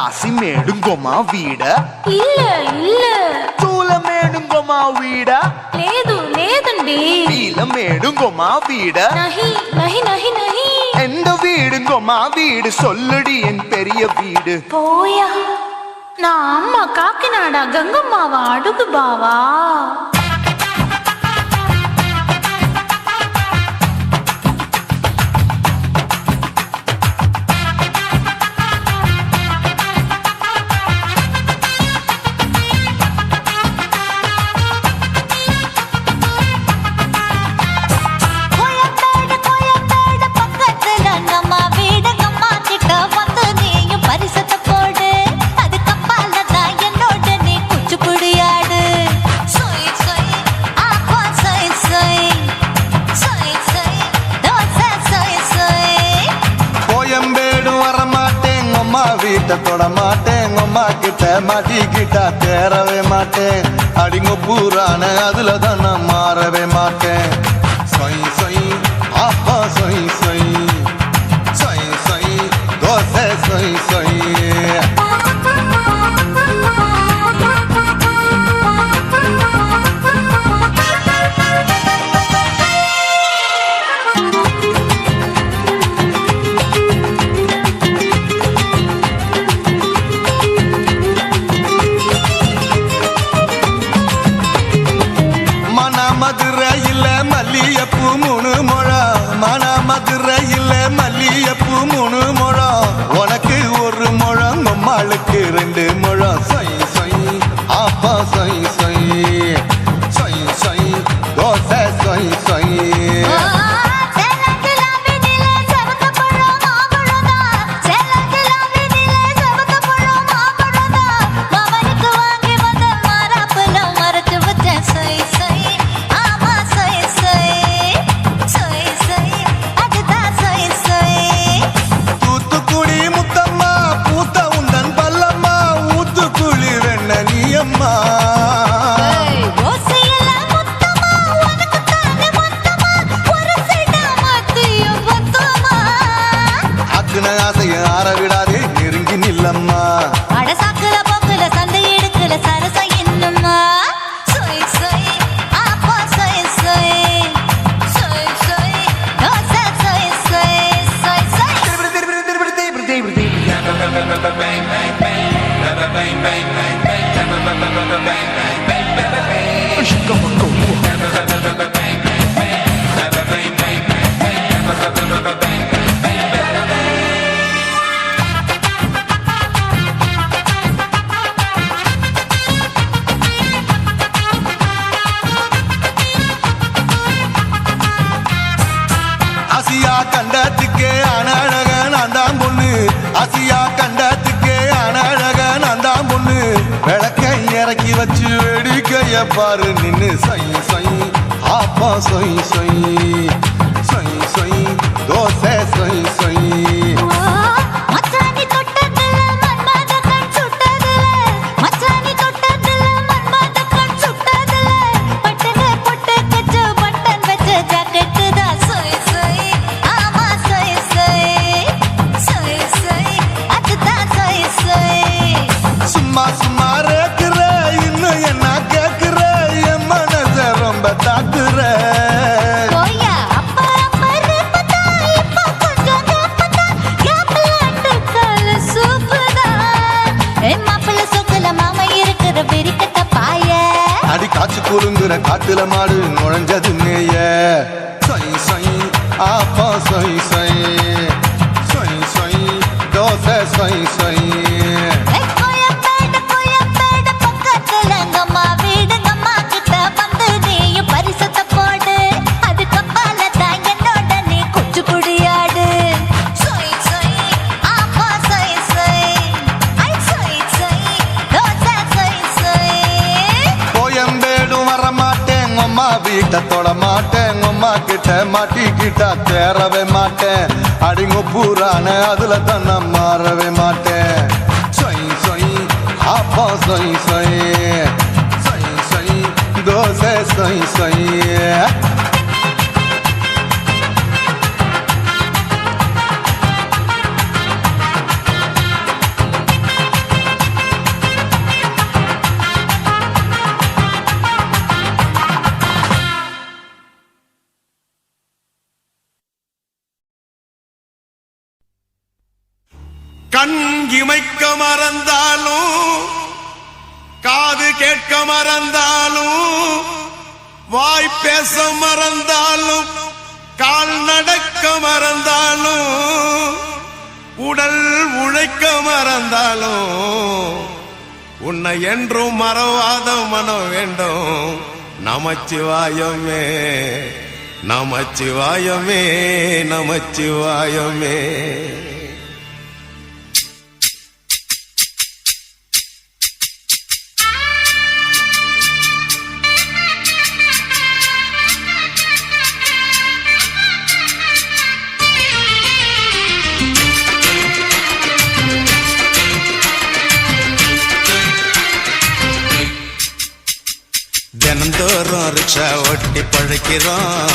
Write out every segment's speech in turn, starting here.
ஜாசி மேடுங்கோமா வீட இல்ல இல்ல చూల మేడుంగోమా వీడ లేదు లేదండి నీల మేడుంగోమా వీడ నహి నహి నహి నహి ఎండ వీడుంగోమా వీడు சொல்லுடி என் பெரிய வீடு போயா நான் அம்மா காக்கினாடா கங்கம்மாவா அடுகு பாவா Sangi That's not கண்டத்துக்கே அனழக நான் தான் பொண்ணு. ஆசியா கண்டத்துக்கே அனழக நான் தான் பொண்ணு. விளக்கை இறக்கி வச்சு வெடிக்கைய பாரு நின்னு சை சை ஆப்பா சை சை சை சை தோசை சை சை கிட்ட தொட மாட்டேன். உம்மா கிட்ட மாட்டிக்கிட்டா தேரவே மாட்டேன். அடிங்க பூரான அதுல தான் நான் மாறவே மாட்டேன். சொய் சொய் அப்பா சொய் சொய். சொய் சொய் தோசை சொய் சொய். இமைக்க மறந்தாலும் காது கேட்க மறந்தாலும் வாய் பேச மறந்தாலும் கால் நடக்க மறந்தாலும் உடல் உழைக்க மறந்தாலும் உன்னை என்றும் மறவாத மனம் வேண்டும். நமச்சிவாயமே நமச்சிவாயமே நமச்சிவாயமே. ஓட்டி பழைக்கிறோம்.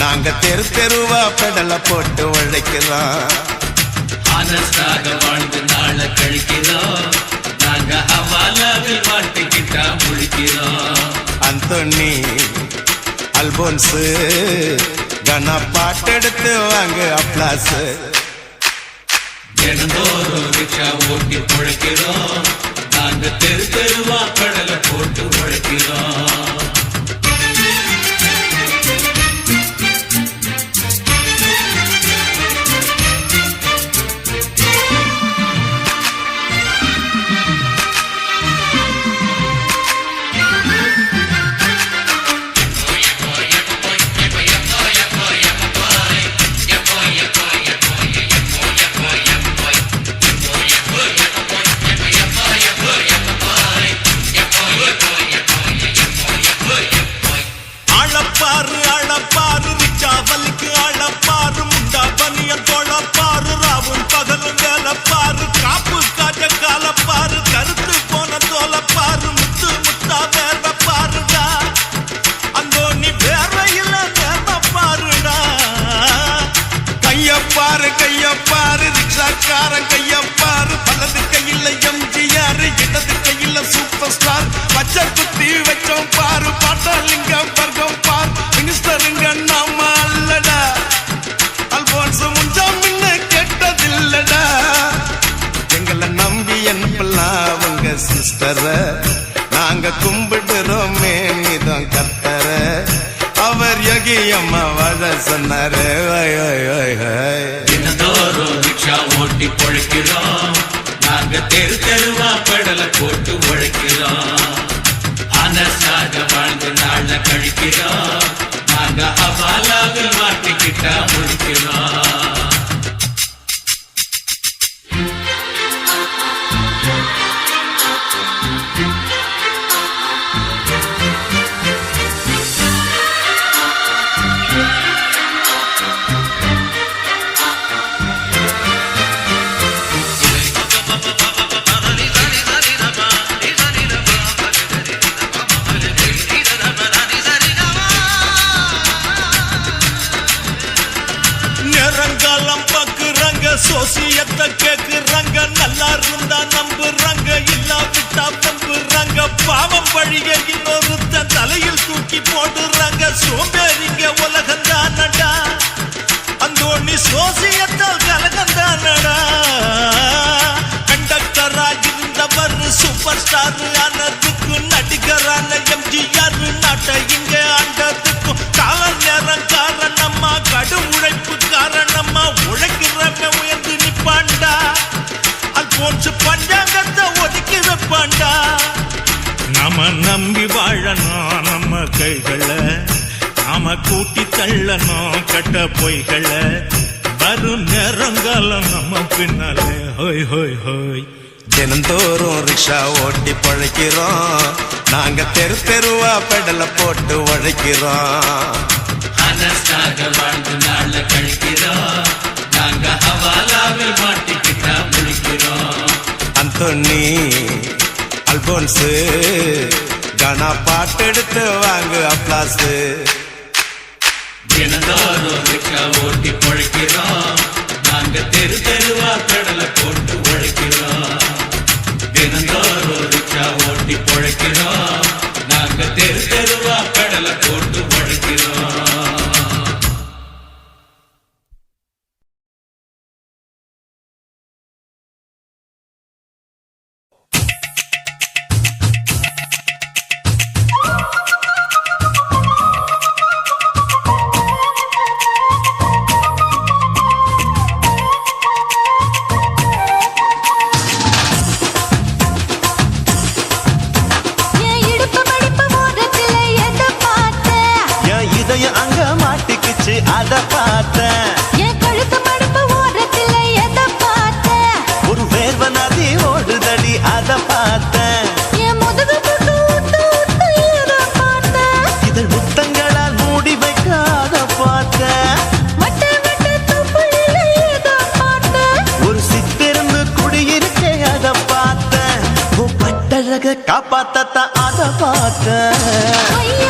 நாங்க தெரு தெருவா பெடல போட்டு உழைக்கிறோம். ஆனஸ்டாக வாழ்ந்து நாள கழிக்கிறோம். நாங்க ஹவாலாவில் மாட்டிக்கிட்டா முழிக்கிறோம் அந்தோனி அல்போன்ஸ் கனா பாட்டெடுத்து வாங்க அப்ளாஸ் தினந்தோறும் ரிக்ஷா ஓட்டி பொழைக்கிறோம். நாங்க தெரு தெருவா கடலை போட்டு உழைக்கிறோம். வெளிச்சம் வச்சோம் பாரு பாட்டாளிங்கம் வர்க்கம் பார். மினிஸ்டருங்க நாம அல்லடா. அல்போன்ஸ் முஞ்சா முன்ன கெட்டதில்லடா. எங்களை நம்பி என்பெல்லாம் அவங்க சிஸ்டர நாங்க கும்பிடுறோமே நீதான் கத்தர அவர் யோகி அம்மா வாழ சொன்னாரு. வாழ்ந்து நாங்க ஹவாலாவில் மாட்டிக்கிட்டா முழிக்கிறோம் தூக்கி போடுறாங்க. சோம்பேறிங்க உலகம் தானடா அந்தோணி சோசியத்தால் கலகம் தானடா கண்டக்டரா இருந்தவர் சூப்பர் ஸ்டார் ஆனதுக்கு நடிகரான எம்ஜிஆர் நாட்டை இங்க ஆண்டதுக்கும் கால நேரம் காரணமா கடும் உழைப்பு காரணமா உழைக்கிறவங்க உயர்ந்து நிப்பாண்டா. அல்போன்ஸ் பஞ்சாங்கத்தை ஒதுக்கி வைப்பாண்டா. நாம நம்பி வாழணும் நம்ம கைகளை. நாம கூட்டி தள்ளணும் கட்ட பொய்களை. வரும் நேரங்காலம் நம்ம பின்னாலே ஹோய் ஹோய் ஹோய். தினந்தோறும் ரிக்ஷா ஓட்டி பழைக்கிறோம். நாங்க தெரு தெருவா பெடல போட்டு உழைக்கிறோம். வாழ்ந்து நாள கழிக்கிறோம். நாங்க ஹவாலாவில் மாட்டிக்கிட்டா முழிக்கிறோம் அந்தோனி அல்போன்ஸ் கனா பாட்டெடுத்து வாங்க அப்ளாஸ். தினந்தோறும் ரிக்ஷா ஓட்டி பொழைக்கிறோம் நாங்க தெரு தெருவா கடலை போட்டு உழைக்கிறோம் தினந்தோறும் ரிக்ஷா ஓட்டி பொழைக்கிறோம் பார்த்தா அதை பார்க்க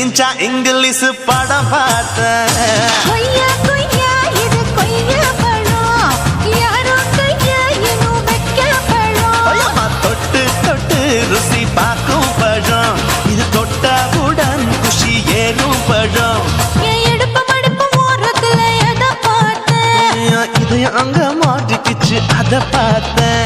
இன்ச்சா இங்கிலீஷ் படம் பார்த்தேன்? அங்க மாட்டிக்கிச்சு அதை பார்த்தேன்.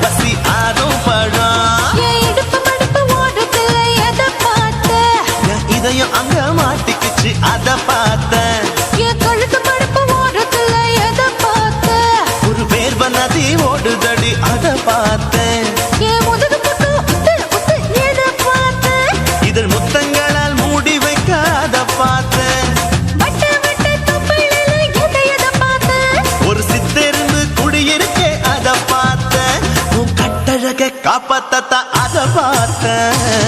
பசி ஆறும் பழம் இதயம் அங்க மாட்டிக்குச்சு அத பார்த்தேன். ஒரு பேர் பண்ணதி ஓடுதடி அத பார்த்தேன். coração.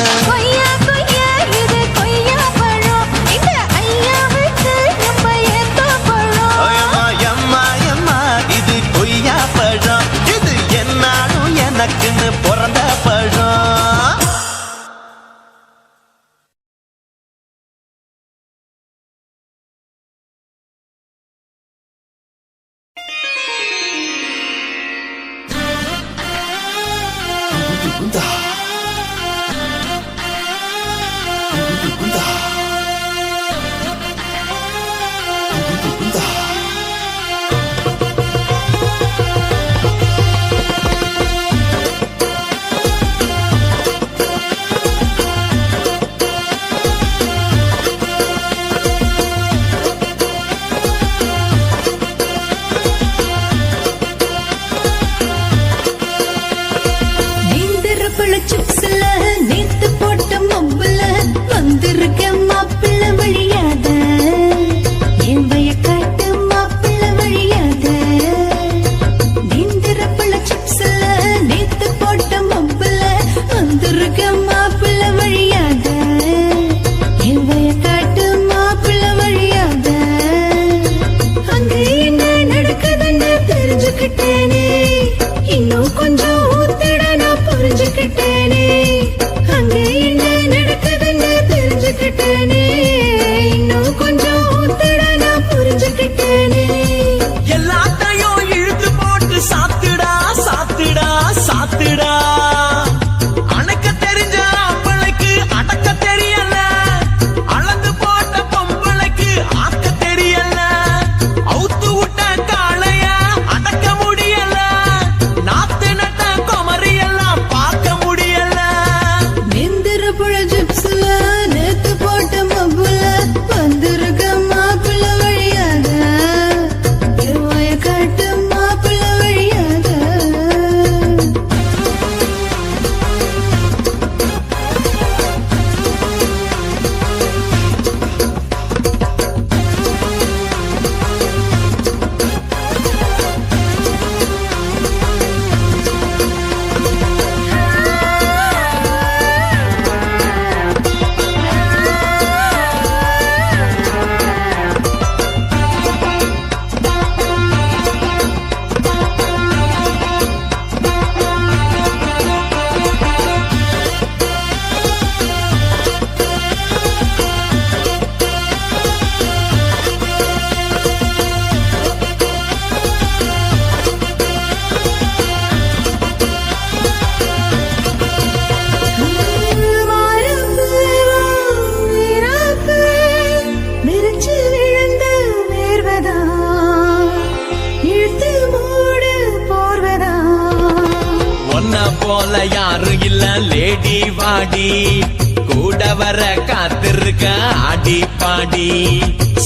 லேடி வாடி கூட வர காத்திருக்க ஆடி பாடி.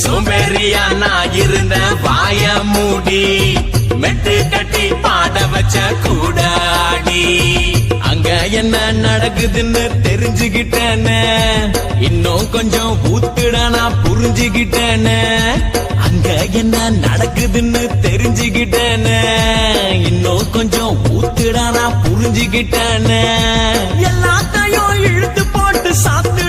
சோம்பேறியா நான் இருந்த வாய மூடி மெட்டு கட்டி பாட வச்ச கூட ஆடி. அங்க என்ன நடக்குதுன்னு தெரிஞ்சுக்கிட்டேன்னு இன்னும் கொஞ்சம் ஊத்துடா நான் அங்க என்ன நடக்குதுன்னு தெரிஞ்சுக்கிட்டேன்னு இன்னும் கொஞ்சம் ஊத்துடா நான் புரிஞ்சுக்கிட்டேன்னு எல்லாத்தையும் இழுத்து போட்டு சாத்து